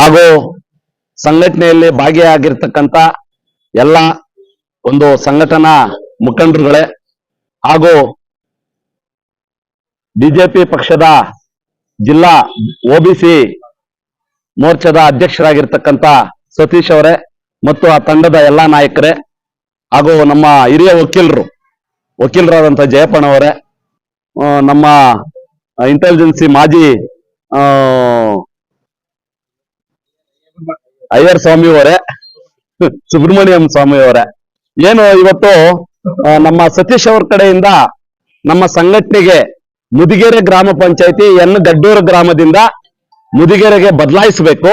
ಹಾಗೂ ಸಂಘಟನೆಯಲ್ಲಿ ಭಾಗಿಯಾಗಿರ್ತಕ್ಕಂಥ ಎಲ್ಲ ಒಂದು ಸಂಘಟನಾ ಮುಖಂಡರುಗಳೇ ಹಾಗೂ ಬಿಜೆಪಿ ಪಕ್ಷದ ಜಿಲ್ಲಾ ಒಬಿಸಿ ಮೋರ್ಚಾದ ಅಧ್ಯಕ್ಷರಾಗಿರ್ತಕ್ಕಂಥ ಸತೀಶ್ ಅವರೇ ಮತ್ತು ಆ ತಂಡದ ಎಲ್ಲಾ ನಾಯಕರೇ ಹಾಗೂ ನಮ್ಮ ಹಿರಿಯ ವಕೀಲರು ವಕೀಲರಾದಂಥ ಜಯಪ್ಪಣ್ಣವರೇ ಆ, ನಮ್ಮ ಇಂಟೆಲಿಜೆನ್ಸಿ ಮಾಜಿ ಅಯ್ಯರ್ ಸ್ವಾಮಿ ಅವರೇ ಸುಬ್ರಹ್ಮಣ್ಯಂ ಸ್ವಾಮಿ ಅವರೇ ಏನು ಇವತ್ತು ನಮ್ಮ ಸತೀಶ್ ಅವ್ರ ಕಡೆಯಿಂದ ನಮ್ಮ ಸಂಘಟನೆಗೆ ಮುದಿಗೆರೆ ಗ್ರಾಮ ಪಂಚಾಯತಿ ಎನ್ ಗಡ್ಡೂರು ಗ್ರಾಮದಿಂದ ಮುದಿಗೆರೆಗೆ ಬದಲಾಯಿಸಬೇಕು.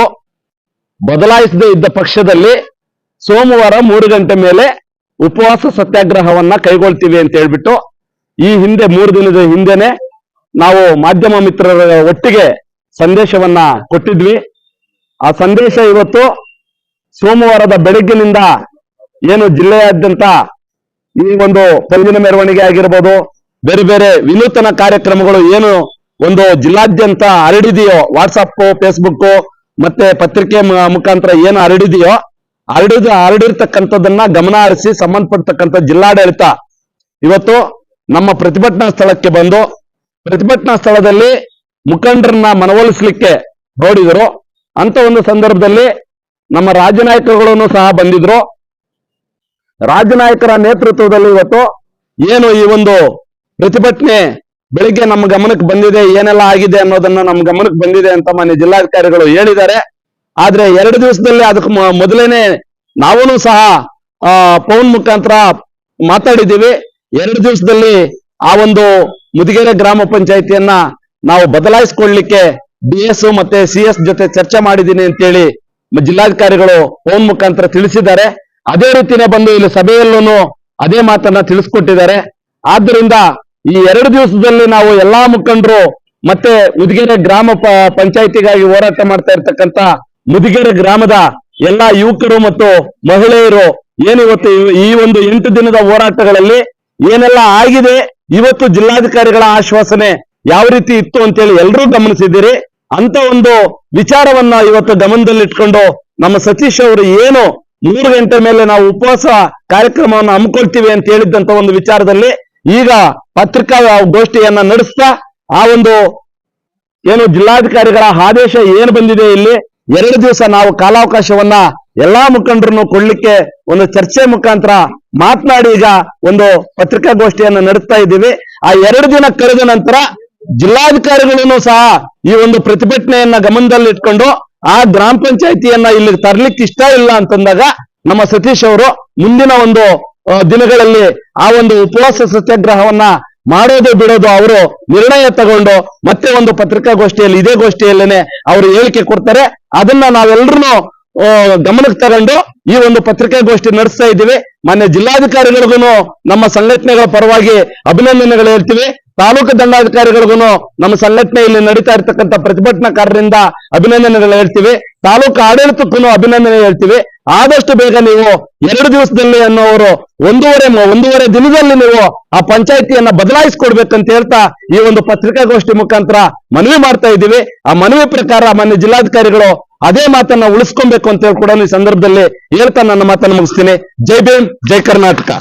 ಬದಲಾಯಿಸದೇ ಇದ್ದ ಪಕ್ಷದಲ್ಲಿ ಸೋಮವಾರ ಮೂರು ಗಂಟೆ ಮೇಲೆ ಉಪವಾಸ ಸತ್ಯಾಗ್ರಹವನ್ನ ಕೈಗೊಳ್ತೀವಿ ಅಂತ ಹೇಳ್ಬಿಟ್ಟು ಈ ಹಿಂದೆ, ಮೂರು ದಿನದ ಹಿಂದೆನೆ ನಾವು ಮಾಧ್ಯಮ ಮಿತ್ರರ ಒಟ್ಟಿಗೆ ಸಂದೇಶವನ್ನ ಕೊಟ್ಟಿದ್ವಿ. ಆ ಸಂದೇಶ ಇವತ್ತು ಸೋಮವಾರದ ಬೆಳಗ್ಗಿನಿಂದ ಏನು ಜಿಲ್ಲೆಯಾದ್ಯಂತ ಈ ಒಂದು ಪಲ್ಲಿನ ಮೆರವಣಿಗೆ ಆಗಿರ್ಬೋದು, ಬೇರೆ ಬೇರೆ ವಿನೂತನ ಕಾರ್ಯಕ್ರಮಗಳು ಏನು ಒಂದು ಜಿಲ್ಲಾದ್ಯಂತ ಹರಡಿದೆಯೋ ವಾಟ್ಸಪ್ ಫೇಸ್ಬುಕ್ ಮತ್ತೆ ಪತ್ರಿಕೆ ಮುಖಾಂತರ ಏನು ಹರಡಿದೆಯೋ, ಹರಡಿದ, ಹರಡಿರ್ತಕ್ಕಂಥದ್ದನ್ನ ಗಮನ ಹರಿಸಿ ಸಂಬಂಧಪಡ್ತಕ್ಕಂಥ ಜಿಲ್ಲಾಡಳಿತ ಇವತ್ತು ನಮ್ಮ ಪ್ರತಿಭಟನಾ ಸ್ಥಳಕ್ಕೆ ಬಂದು ಪ್ರತಿಭಟನಾ ಸ್ಥಳದಲ್ಲಿ ಮುಖಂಡರನ್ನ ಮನವೊಲಿಸಲಿಕ್ಕೆ ನೋಡಿದ್ರು ಅಂತ ಒಂದು ಸಂದರ್ಭದಲ್ಲಿ ನಮ್ಮ ರಾಜ್ಯ ನಾಯಕರುಗಳನ್ನು ಸಹ ಬಂದಿದ್ರು. ರಾಜ್ಯ ನಾಯಕರ ನೇತೃತ್ವದಲ್ಲಿ ಇವತ್ತು ಏನು ಈ ಒಂದು ಪ್ರತಿಭಟನೆ ಬೆಳಿಗ್ಗೆ ನಮ್ಮ ಗಮನಕ್ಕೆ ಬಂದಿದೆ, ಏನೆಲ್ಲ ಆಗಿದೆ ಅನ್ನೋದನ್ನ ನಮ್ಮ ಗಮನಕ್ಕೆ ಬಂದಿದೆ ಅಂತ ಮಾನ್ಯ ಜಿಲ್ಲಾಧಿಕಾರಿಗಳು ಹೇಳಿದ್ದಾರೆ. ಆದ್ರೆ ಎರಡು ದಿವಸದಲ್ಲಿ ಅದಕ್ಕೆ ಮೊದಲೇನೆ ನಾವೂ ಸಹ, ಆ ಫೋನ್ ಮುಖಾಂತರ ಮಾತಾಡಿದ್ದೀವಿ. ಎರಡು ದಿವಸದಲ್ಲಿ ಆ ಒಂದು ಮುದಿಗೆರೆ ಗ್ರಾಮ ಪಂಚಾಯಿತಿಯನ್ನ ನಾವು ಬದಲಾಯಿಸಿಕೊಳ್ಳಿಕ್ಕೆ ಡಿ ಎಸ್ ಮತ್ತೆ ಸಿ ಎಸ್ ಜೊತೆ ಚರ್ಚೆ ಮಾಡಿದ್ದೀನಿ ಅಂತೇಳಿ ಜಿಲ್ಲಾಧಿಕಾರಿಗಳು ಫೋನ್ ಮುಖಾಂತರ ತಿಳಿಸಿದ್ದಾರೆ. ಅದೇ ರೀತಿನೇ ಬಂದು ಇಲ್ಲಿ ಸಭೆಯಲ್ಲೂ ಅದೇ ಮಾತನ್ನ ತಿಳಿಸ್ಕೊಟ್ಟಿದ್ದಾರೆ. ಆದ್ದರಿಂದ ಈ ಎರಡು ದಿವಸದಲ್ಲಿ ನಾವು ಎಲ್ಲಾ ಮುಖಂಡರು ಮತ್ತೆ ಮುದಿಗೆರೆ ಗ್ರಾಮ ಪಂಚಾಯತಿಗಾಗಿ ಹೋರಾಟ ಮಾಡ್ತಾ ಇರ್ತಕ್ಕಂತ ಮುದಿಗೆರೆ ಗ್ರಾಮದ ಎಲ್ಲಾ ಯುವಕರು ಮತ್ತು ಮಹಿಳೆಯರು ಏನಿವತ್ತು ಈ ಒಂದು ಎಂಟು ದಿನದ ಹೋರಾಟಗಳಲ್ಲಿ ಏನೆಲ್ಲ ಆಗಿದೆ, ಇವತ್ತು ಜಿಲ್ಲಾಧಿಕಾರಿಗಳ ಆಶ್ವಾಸನೆ ಯಾವ ರೀತಿ ಇತ್ತು ಅಂತೇಳಿ ಎಲ್ಲರೂ ಗಮನಿಸಿದ್ದೀರಿ. ಅಂತ ಒಂದು ವಿಚಾರವನ್ನ ಇವತ್ತು ಗಮನದಲ್ಲಿಟ್ಕೊಂಡು ನಮ್ಮ ಸತೀಶ್ ಅವರು ಏನು ಮೂರು ಗಂಟೆ ಮೇಲೆ ನಾವು ಉಪವಾಸ ಕಾರ್ಯಕ್ರಮವನ್ನು ಹಮ್ಮಿಕೊಳ್ತೀವಿ ಅಂತ ಹೇಳಿದ್ದಂತ ಒಂದು ವಿಚಾರದಲ್ಲಿ ಈಗ ಪತ್ರಿಕಾ ಗೋಷ್ಠಿಯನ್ನ ನಡೆಸ್ತಾ ಆ ಒಂದು ಏನು ಜಿಲ್ಲಾಧಿಕಾರಿಗಳ ಆದೇಶ ಏನು ಬಂದಿದೆ ಇಲ್ಲಿ? ಎರಡು ದಿವಸ ನಾವು ಕಾಲಾವಕಾಶವನ್ನ ಎಲ್ಲಾ ಮುಖಂಡರನ್ನು ಕೊಡ್ಲಿಕ್ಕೆ ಒಂದು ಚರ್ಚೆ ಮುಖಾಂತರ ಮಾತನಾಡಿ ಈಗ ಒಂದು ಪತ್ರಿಕಾಗೋಷ್ಠಿಯನ್ನು ನಡೆಸ್ತಾ ಇದ್ದೀವಿ. ಆ ಎರಡು ದಿನ ಕಳೆದ ನಂತರ ಜಿಲ್ಲಾಧಿಕಾರಿಗಳನ್ನು ಸಹ ಈ ಒಂದು ಪ್ರತಿಭಟನೆಯನ್ನ ಗಮನದಲ್ಲಿಟ್ಕೊಂಡು ಆ ಗ್ರಾಮ ಪಂಚಾಯತಿಯನ್ನ ಇಲ್ಲಿ ತರ್ಲಿಕ್ಕೆ ಇಷ್ಟ ಇಲ್ಲ ಅಂತಂದಾಗ ನಮ್ಮ ಸತೀಶ್ ಅವರು ಮುಂದಿನ ಒಂದು ದಿನಗಳಲ್ಲಿ ಆ ಒಂದು ಉಪವಾಸ ಸತ್ಯಾಗ್ರಹವನ್ನ ಮಾಡೋದು ಬಿಡೋದು ಅವರು ನಿರ್ಣಯ ತಗೊಂಡು ಮತ್ತೆ ಒಂದು ಪತ್ರಿಕಾಗೋಷ್ಠಿಯಲ್ಲಿ ಇದೇ ಗೋಷ್ಠಿಯಲ್ಲೇನೆ ಅವರು ಹೇಳಿಕೆ ಕೊಡ್ತಾರೆ. ಅದನ್ನ ನಾವೆಲ್ಲರೂ ಗಮನಕ್ಕೆ ತಗೊಂಡು ಈ ಒಂದು ಪತ್ರಿಕಾಗೋಷ್ಠಿ ನಡೆಸ್ತಾ ಇದ್ದೀವಿ. ಮಾನ್ಯ ಜಿಲ್ಲಾಧಿಕಾರಿಗಳಿಗೂ ನಮ್ಮ ಸಂಘಟನೆಗಳ ಪರವಾಗಿ ಅಭಿನಂದನೆಗಳು ಹೇಳ್ತೀವಿ. ತಾಲೂಕು ದಂಡಾಧಿಕಾರಿಗಳಿಗೂ ನಮ್ಮ ಸಂಘಟನೆಯಲ್ಲಿ ನಡೀತಾ ಇರ್ತಕ್ಕಂಥ ಪ್ರತಿಭಟನಾಕಾರರಿಂದ ಅಭಿನಂದನೆಗಳು ಹೇಳ್ತೀವಿ. ತಾಲೂಕು ಆಡಳಿತಕ್ಕೂ ಅಭಿನಂದನೆ ಹೇಳ್ತೀವಿ. ಆದಷ್ಟು ಬೇಗ ನೀವು ಎರಡು ದಿವಸದಲ್ಲಿ ಅನ್ನೋರು ಒಂದೂವರೆ ಒಂದೂವರೆ ದಿನದಲ್ಲಿ ನೀವು ಆ ಪಂಚಾಯತಿಯನ್ನ ಬದಲಾಯಿಸಿಕೊಡ್ಬೇಕಂತ ಹೇಳ್ತಾ ಈ ಒಂದು ಪತ್ರಿಕಾಗೋಷ್ಠಿ ಮುಖಾಂತರ ಮನವಿ ಮಾಡ್ತಾ ಇದ್ದೀವಿ. ಆ ಮನವಿ ಪ್ರಕಾರ ಮಾನ್ಯ ಜಿಲ್ಲಾಧಿಕಾರಿಗಳು ಅದೇ ಮಾತನ್ನ ಉಳಿಸ್ಕೊಬೇಕು ಅಂತ ಹೇಳಿ ಕೂಡ ಈ ಸಂದರ್ಭದಲ್ಲಿ ಹೇಳ್ತಾ ನನ್ನ ಮಾತನ್ನು ಮುಗಿಸ್ತೀನಿ. ಜೈ ಭೀಮ್, ಜೈ ಕರ್ನಾಟಕ.